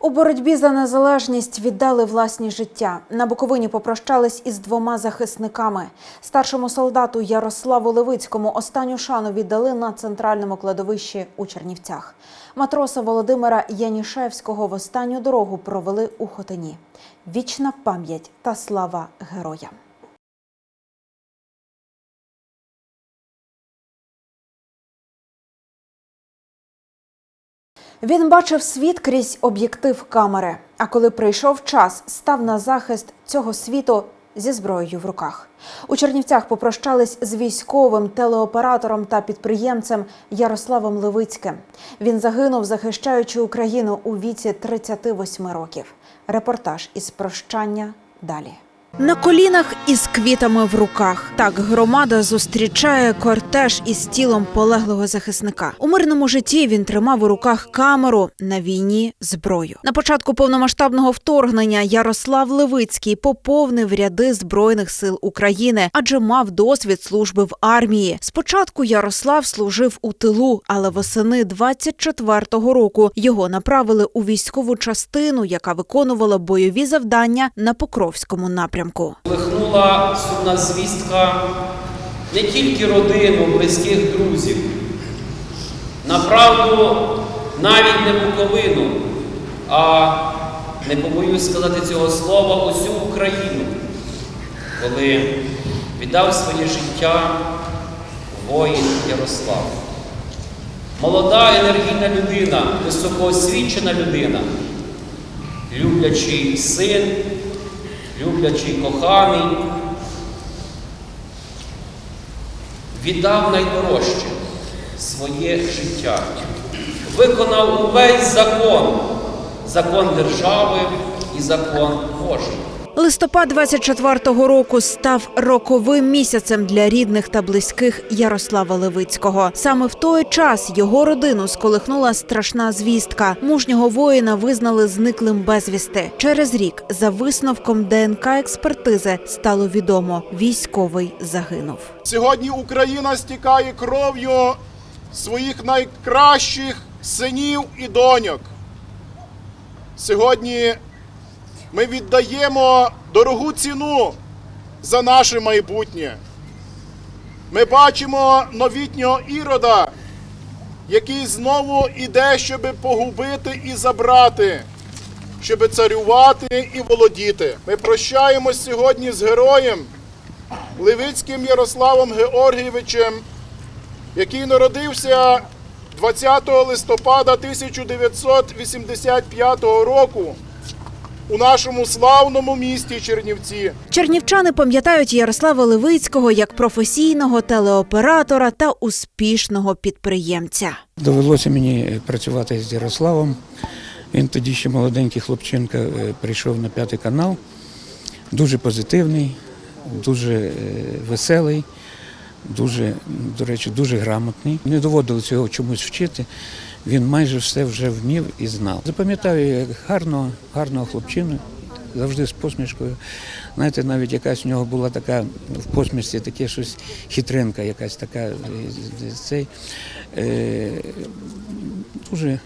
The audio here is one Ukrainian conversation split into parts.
У боротьбі за незалежність віддали власні життя. На Буковині попрощались із двома захисниками. Старшому солдату Ярославу Левицькому останню шану віддали на центральному кладовищі у Чернівцях. Матроса Володимира Янішевського в останню дорогу провели у Хотині. Вічна пам'ять та слава героям. Він бачив світ крізь об'єктив камери. А коли прийшов час, став на захист цього світу зі зброєю в руках. У Чернівцях попрощались з військовим телеоператором та підприємцем Ярославом Левицьким. Він загинув, захищаючи Україну у віці 38 років. Репортаж із прощання далі. На колінах із квітами в руках так громада зустрічає кортеж із тілом полеглого захисника. У мирному житті він тримав у руках камеру на війні зброю. На початку повномасштабного вторгнення Ярослав Левицький поповнив ряди збройних сил України, адже мав досвід служби в армії. Спочатку Ярослав служив у тилу, але восени 24-го року його направили у військову частину, яка виконувала бойові завдання на Покровському напрямку. Лихнула сумна звістка не тільки родину, близьких друзів, направду навіть не Буковину, а не побоюсь сказати цього слова, усю Україну, коли віддав своє життя воїн Ярослав. Молода енергійна людина, високоосвічена людина, люблячий син люблячий, коханий, віддав найдорожче своє життя, виконав увесь закон, закон держави і закон Божий. Листопад 24-го року став роковим місяцем для рідних та близьких Ярослава Левицького. Саме в той час його родину сколихнула страшна звістка. Мужнього воїна визнали зниклим безвісти. Через рік, за висновком ДНК експертизи, стало відомо, військовий загинув. Сьогодні Україна стікає кров'ю своїх найкращих синів і доньок. Сьогодні ми віддаємо дорогу ціну за наше майбутнє. Ми бачимо новітнього ірода, який знову іде, щоб погубити і забрати, щоб царювати і володіти. Ми прощаємось сьогодні з героєм. Левицьким Ярославом Георгійовичем, який народився 20 листопада 1985 року у нашому славному місті Чернівці. Чернівчани пам'ятають Ярослава Левицького як професійного телеоператора та успішного підприємця. Довелося мені працювати з Ярославом. Він тоді ще молоденький хлопчинка е, прийшов на п'ятий канал. Дуже позитивний, дуже е, веселий, дуже, до речі, дуже грамотний. Не доводилося його чомусь вчити. Він майже все вже вмів і знав. Запам'ятаю як гарного, гарного хлопчину, завжди з посмішкою. Знаєте, навіть якась у нього була така в посмішці, таке щось хитринка, якась така цей. Е, дуже,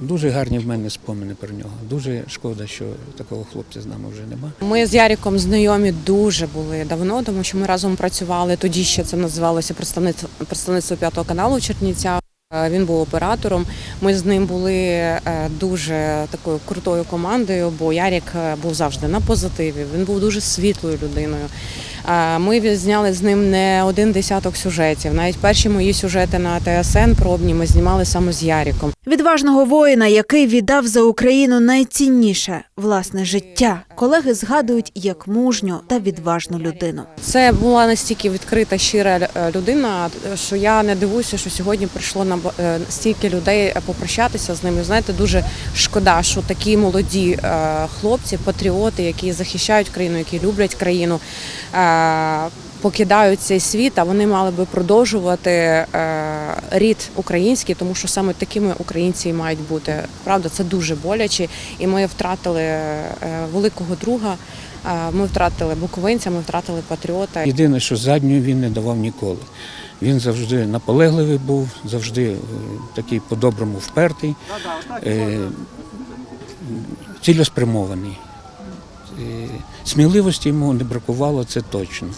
дуже гарні в мене спомини про нього. Дуже шкода, що такого хлопця з нами вже нема. Ми з Яріком знайомі дуже були давно, тому що ми разом працювали. Тоді ще це називалося представництво п'ятого каналу. Е, Він був оператором. Ми з ним були е, дуже такою крутою командою, бо Ярік е, був завжди на позитиві. Він був дуже світлою людиною. Е, Ми зняли з ним не один десяток сюжетів. Навіть перші мої сюжети на ТСН пробні ми знімали саме з Яріком. Відважного воїна, який віддав за Україну найцінніше власне життя. Колеги згадують як мужню та відважну людину. Це була настільки відкрита, щира е, людина, що я не дивуюся, що сьогодні прийшло на стільки людей попрощатися з ними. Знаєте, дуже шкода, що такі молоді е, хлопці, патріоти, які захищають країну, які люблять країну. Покидають цей світ, а вони мали би продовжувати е, рід український, тому що саме такими українці і мають бути. Правда, це дуже боляче, і ми втратили е, великого друга. е, Ми втратили буковинця, ми втратили патріота. Єдине, що задньою він не давав ніколи. Він завжди наполегливий був, завжди такий по-доброму впертий, цілеспрямований. Сміливості йому не бракувало, це точно. Е,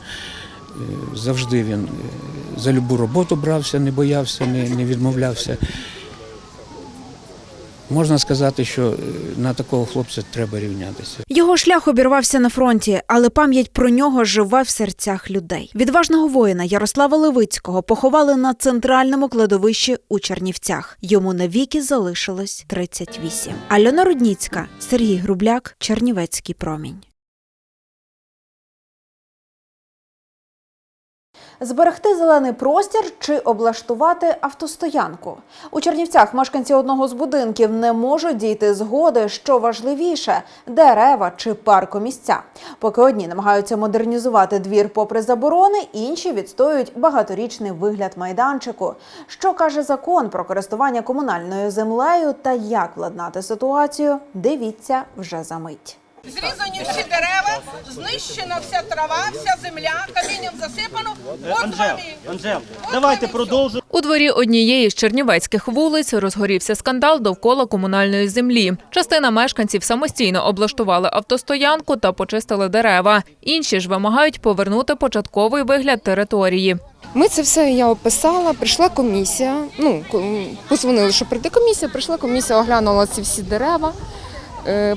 Завжди він е, за любу роботу брався, не боявся, не відмовлявся. Можна сказати, що е, на такого хлопця треба рівнятися. Його шлях обірвався на фронті, але пам'ять про нього жива в серцях людей. Відважного воїна Ярослава Левицького поховали на центральному кладовищі у Чернівцях. Йому навіки залишилось 38. Альона Рудніцька, Сергій Грубляк, Чернівецький промінь. Зберегти зелений простір чи облаштувати автостоянку у Чернівцях. Мешканці одного з будинків не можуть дійти згоди, що важливіше дерева чи паркомісця. Поки одні намагаються модернізувати двір попри заборони, інші відстоюють багаторічний вигляд майданчику. Що каже закон про користування комунальною землею та як владнати ситуацію? Дивіться вже за мить. Зрізані всі дерева, знищена вся трава, вся земля, камінням засипано. От Анжел, вам і- Анжел, давайте продовжимо. У дворі однієї з чернівецьких вулиць розгорівся скандал довкола комунальної землі. Частина мешканців самостійно облаштували автостоянку та почистили дерева. Інші ж вимагають повернути початковий вигляд території. Ми це все я описала. Прийшла комісія. Ну ко- позвонили, що прийде комісія. Прийшла комісія, оглянула ці всі дерева, е,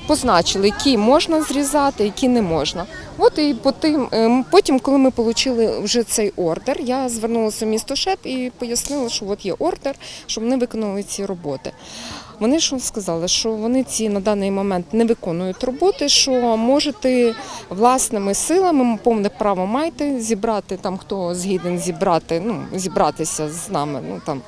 позначили, які можна зрізати, які не можна. От і потім, е, потім, коли ми отримали вже цей ордер, я звернулася в місто ШЕП і пояснила, що от є ордер, щоб вони виконали ці роботи. Вони що сказали, що вони ці на даний момент не виконують роботи, що можете власними силами, повне право маєте зібрати там, хто згіден зібрати, ну зібратися з нами, ну там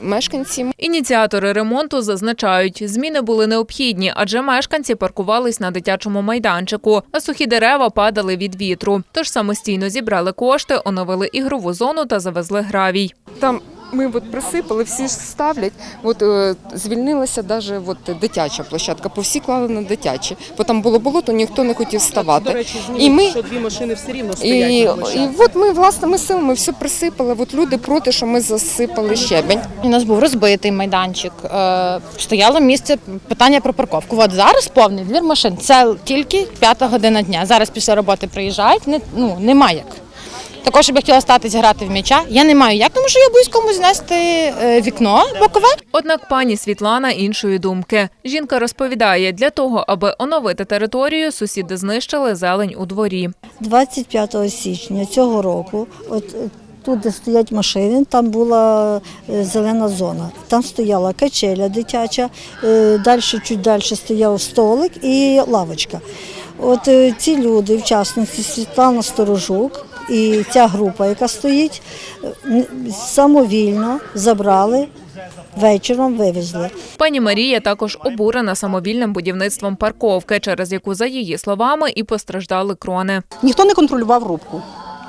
мешканці. Ініціатори ремонту зазначають, зміни були необхідні, адже мешканці паркувались на дитячому майданчику, а сухі дерева падали від вітру. Тож самостійно зібрали кошти, оновили ігрову зону та завезли гравій. Там ми от присипали, всі ж ставлять. От е, звільнилася навіть от дитяча площадка, по всі клали на дитячі. Бо там було болото, ніхто не хотів ставати. До речі, І ми- що дві машини все рівно І, стоять і на площадці. от ми власними силами все присипали. От люди проти, що ми засипали щебень. У нас був розбитий майданчик, е, стояло місце питання про парковку. От зараз повний двір машин. Це тільки п'ята година дня. Зараз після роботи приїжджають, не, ну, нема як. Також я б хотіла стати зіграти в м'яча. Я не маю як, тому що я боюсь комусь знести е, вікно бокове. Однак пані Світлана іншої думки. Жінка розповідає, для того, аби оновити територію, сусіди знищили зелень у дворі. 25 січня цього року, от е, тут, де стоять машини, там була е, зелена зона. Там стояла качеля дитяча, далі, чуть далі стояв столик і лавочка. От ці люди, в частності Світлана Сторожук і ця група, яка стоїть, самовільно забрали, вечором вивезли. Пані Марія також обурена самовільним будівництвом парковки, через яку, за її словами, і постраждали крони. ніхто не контролював рубку.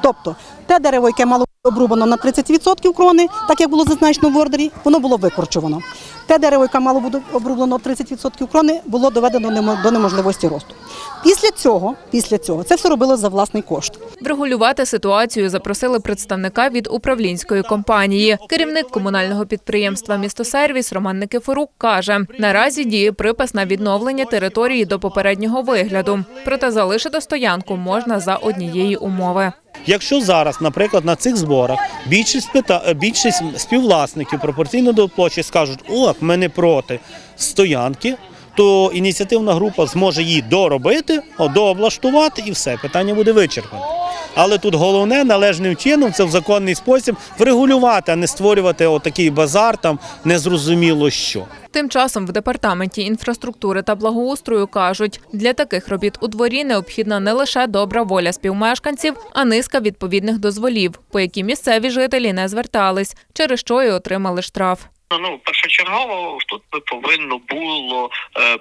Тобто те дерево, яке мало обрубано на 30% крони, так як було зазначено в ордері, воно було викорчовано. Те дерево, яке мало бути обрублено 30% крони, було доведено до неможливості росту. Після цього, після цього це все робило за власний кошт. Врегулювати ситуацію запросили представника від управлінської компанії. Керівник комунального підприємства «Містосервіс» Роман Никифорук каже, наразі діє припис на відновлення території до попереднього вигляду. Проте залишити стоянку можна за однієї умови. Якщо зараз, наприклад, на цих зборах більшість е, більшість співвласників пропорційно до площі скажуть, о, ми не проти стоянки, то ініціативна група зможе її доробити, дооблаштувати і все, питання буде вичерпане. Але тут головне належним чином це в законний спосіб врегулювати, а не створювати отакий базар, там незрозуміло що. Тим часом в департаменті інфраструктури та благоустрою кажуть, для таких робіт у дворі необхідна не лише добра воля співмешканців, а низка відповідних дозволів, по які місцеві жителі не звертались, через що і отримали штраф. Ну, першочергово тут би повинно було е,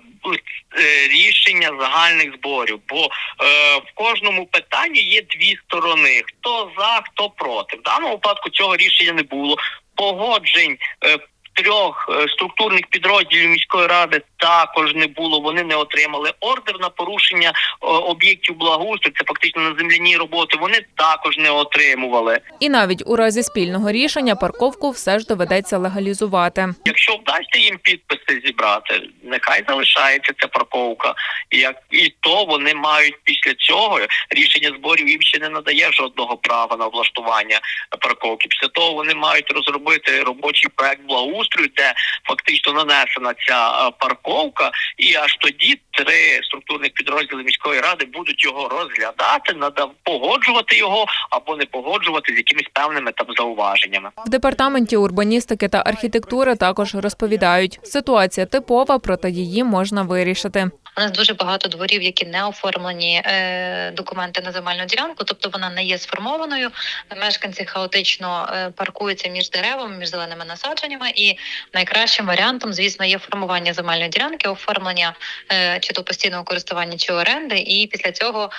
е, рішення загальних зборів, бо е, в кожному питанні є дві сторони: хто за, хто проти. В даному випадку цього рішення не було. Погоджень е, трьох е, структурних підрозділів міської ради також не було. Вони не отримали ордер на порушення е, об'єктів благоустрою. Це фактично на земляній роботи. Вони також не отримували. І навіть у разі спільного рішення парковку все ж доведеться легалізувати. Якщо вдасться їм підписи зібрати, нехай залишається ця парковка. Як і то вони мають після цього рішення зборів їм ще не надає жодного права на облаштування парковки. Після того вони мають розробити робочий проект благоустрою, де фактично нанесена ця е, парковка, і аж тоді три структурних підрозділи міської ради будуть його розглядати, надав погоджувати його або не погоджувати з якимись певними там зауваженнями. В департаменті урбаністики та архітектури також розповідають, ситуація типова, проте її можна вирішити. У нас дуже багато дворів, які не оформлені е, документи на земельну ділянку, тобто вона не є сформованою. Мешканці хаотично е, паркуються між деревами, між зеленими насадженнями. І найкращим варіантом, звісно, є формування земельної ділянки, оформлення е, чи то постійного користування, чи оренди. І після цього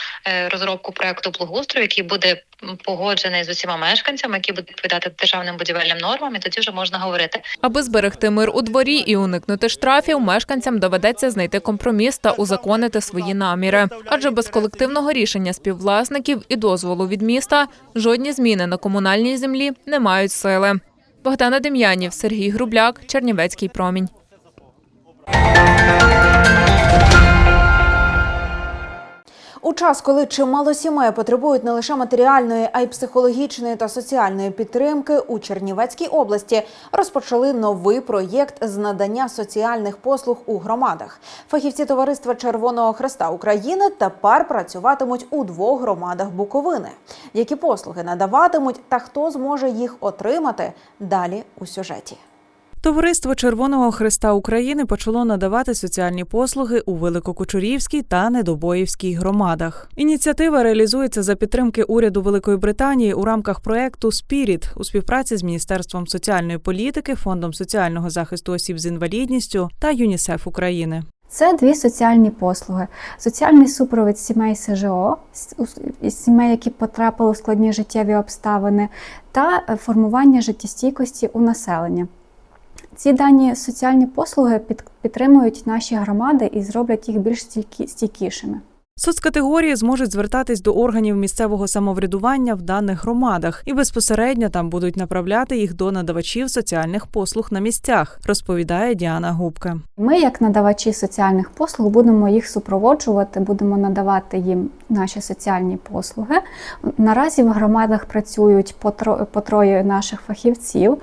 розробку проекту благоустрою, який буде погоджений з усіма мешканцями, який буде відповідати державним будівельним нормам, і тоді вже можна говорити. Аби зберегти мир у дворі і уникнути штрафів, мешканцям доведеться знайти компроміс та узаконити свої наміри. Адже без колективного рішення співвласників і дозволу від міста жодні зміни на комунальній землі не мають сили. Богдана Дем'янів, Сергій Грубляк, Чернівецький промінь. У час, коли чимало сімей потребують не лише матеріальної, а й психологічної та соціальної підтримки, у Чернівецькій області розпочали новий проєкт з надання соціальних послуг у громадах. Фахівці товариства Червоного Хреста України тепер працюватимуть у двох громадах Буковини. Які послуги надаватимуть та хто зможе їх отримати? Далі у сюжеті. Товариство Червоного Христа України почало надавати соціальні послуги у Великокучурівській та Недобоївській громадах. Ініціатива реалізується за підтримки уряду Великої Британії у рамках проекту Спіріт у співпраці з Міністерством соціальної політики, Фондом соціального захисту осіб з інвалідністю та ЮНІСЕФ України. Це дві соціальні послуги: соціальний супровід сімей СЖО, сімей, які потрапили в складні життєві обставини, та е, формування життєстійкості у населення. Ці дані соціальні послуги під- підтримують наші громади і зроблять їх більш стійкі- стійкішими. Соцкатегорії зможуть звертатись до органів місцевого самоврядування в даних громадах і безпосередньо там будуть направляти їх до надавачів соціальних послуг на місцях, розповідає Діана Губка. Ми, як надавачі соціальних послуг, будемо їх супроводжувати, будемо надавати їм наші соціальні послуги. Наразі в громадах працюють по тро- по троє наших фахівців.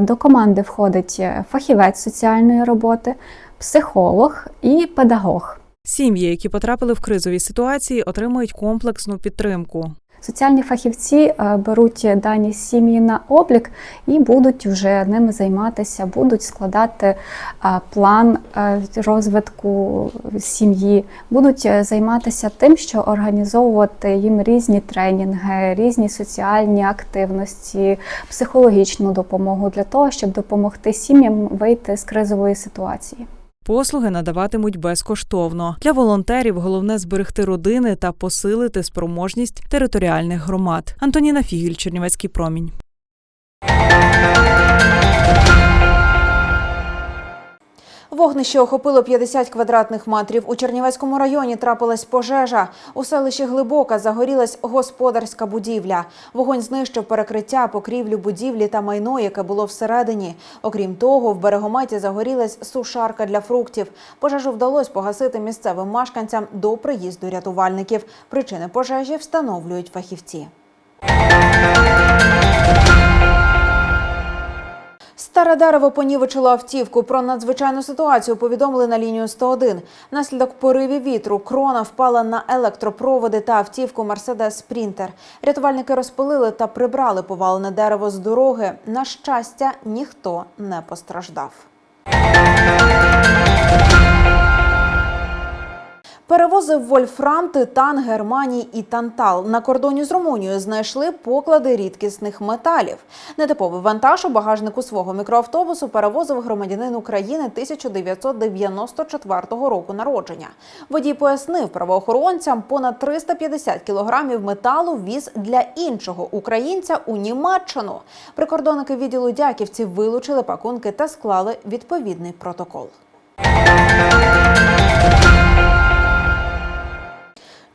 До команди входить е, фахівець соціальної роботи, психолог і педагог. Сім'ї, які потрапили в кризові ситуації, отримують комплексну підтримку. Соціальні фахівці е, беруть дані сім'ї на облік і будуть вже ними займатися, будуть складати е, план е, розвитку сім'ї, будуть займатися тим, що організовувати їм різні тренінги, різні соціальні активності, психологічну допомогу для того, щоб допомогти сім'ям вийти з кризової ситуації. Послуги надаватимуть безкоштовно. Для волонтерів головне зберегти родини та посилити спроможність територіальних громад. Антоніна Фігіль, Чернівецький промінь. Вогнище охопило 50 квадратних метрів. У Чернівецькому районі трапилась пожежа. У селищі Глибока загорілась господарська будівля. Вогонь знищив перекриття, покрівлю будівлі та майно, яке було всередині. Окрім того, в берегометі загорілась сушарка для фруктів. Пожежу вдалося погасити місцевим мешканцям до приїзду рятувальників. Причини пожежі встановлюють фахівці. Старе дерево понівечило автівку. Про надзвичайну ситуацію повідомили на лінію 101. Наслідок поривів вітру крона впала на електропроводи та автівку Мерседес Спрінтер. Рятувальники розпилили та прибрали повалене дерево з дороги. На щастя, ніхто не постраждав. Перевозив вольфрам, титан, германій і тантал. На кордоні з Румунією знайшли поклади рідкісних металів. Нетиповий вантаж у багажнику свого мікроавтобусу перевозив громадянин України 1994 року народження. Водій пояснив правоохоронцям, понад 350 кілограмів металу віз для іншого українця у Німеччину. Прикордонники відділу Дяківці вилучили пакунки та склали відповідний протокол.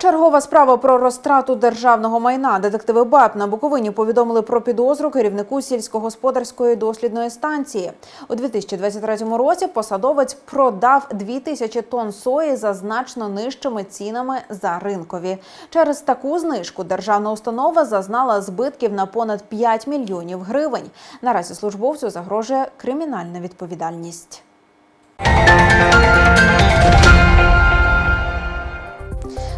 Чергова справа про розтрату державного майна. Детективи БАП на Буковині повідомили про підозру керівнику сільськогосподарської дослідної станції. У 2023 році посадовець продав 2000 тонн сої за значно нижчими цінами за ринкові. Через таку знижку державна установа зазнала збитків на понад 5 мільйонів гривень. Наразі службовцю загрожує кримінальна відповідальність.